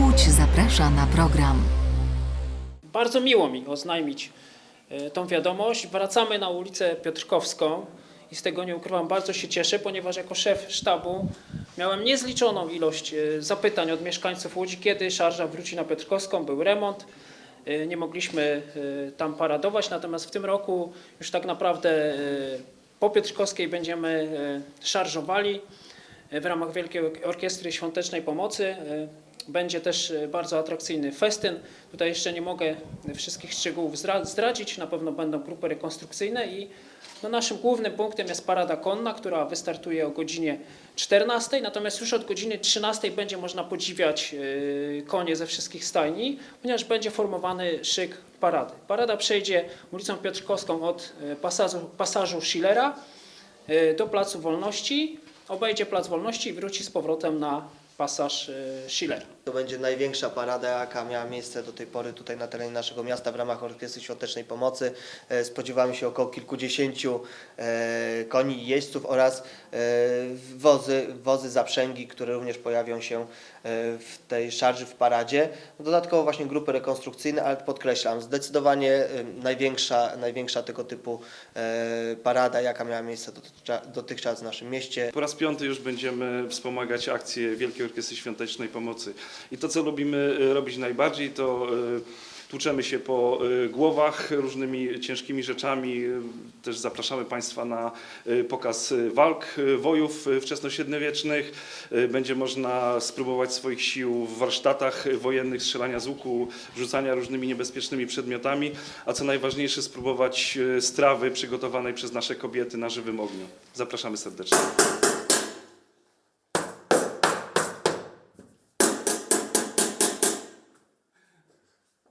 Łódź zaprasza na program. Bardzo miło mi oznajmić e, tą wiadomość. Wracamy na ulicę Piotrkowską i z tego nie ukrywam, bardzo się cieszę, ponieważ jako szef sztabu miałem niezliczoną ilość e, zapytań od mieszkańców Łodzi, kiedy szarża wróci na Piotrkowską, był remont. e, Nie mogliśmy tam paradować, natomiast w tym roku już tak naprawdę po Piotrkowskiej będziemy szarżowali w ramach Wielkiej Orkiestry Świątecznej Pomocy. Będzie też e, bardzo atrakcyjny festyn. Tutaj jeszcze nie mogę wszystkich szczegółów zdra- zdradzić. Na pewno będą grupy rekonstrukcyjne i no naszym głównym punktem jest parada konna, która wystartuje o godzinie 14. Natomiast już od godziny 13 będzie można podziwiać e, konie ze wszystkich stajni, ponieważ będzie formowany szyk parady. Parada przejdzie ulicą Piotrkowską od e, pasażu, pasażu Schillera do Placu Wolności, obejdzie Plac Wolności i wróci z powrotem na pasaż e, Schillera. To będzie największa parada, jaka miała miejsce do tej pory tutaj na terenie naszego miasta w ramach Orkiestry Świątecznej Pomocy. E, Spodziewamy się około kilkudziesięciu e, koni i jeźdźców oraz wozy, wozy zaprzęgi, które również pojawią się w tej szarży w paradzie. Dodatkowo właśnie grupy rekonstrukcyjne, ale podkreślam, zdecydowanie największa, największa tego typu parada, jaka miała miejsce dotychczas- w naszym mieście. Po raz piąty już będziemy wspomagać akcję Wielkiej Orkiestry Świątecznej Pomocy. I to, co lubimy e, robić najbardziej, to e, tłuczemy się po e, głowach różnymi ciężkimi rzeczami. Też zapraszamy Państwa na pokaz walk wojów wczesnośredniowiecznych. Będzie można spróbować swoich sił w warsztatach wojennych, strzelania z łuku, rzucania różnymi niebezpiecznymi przedmiotami, a co najważniejsze, spróbować strawy przygotowanej przez nasze kobiety na żywym ogniu. Zapraszamy serdecznie.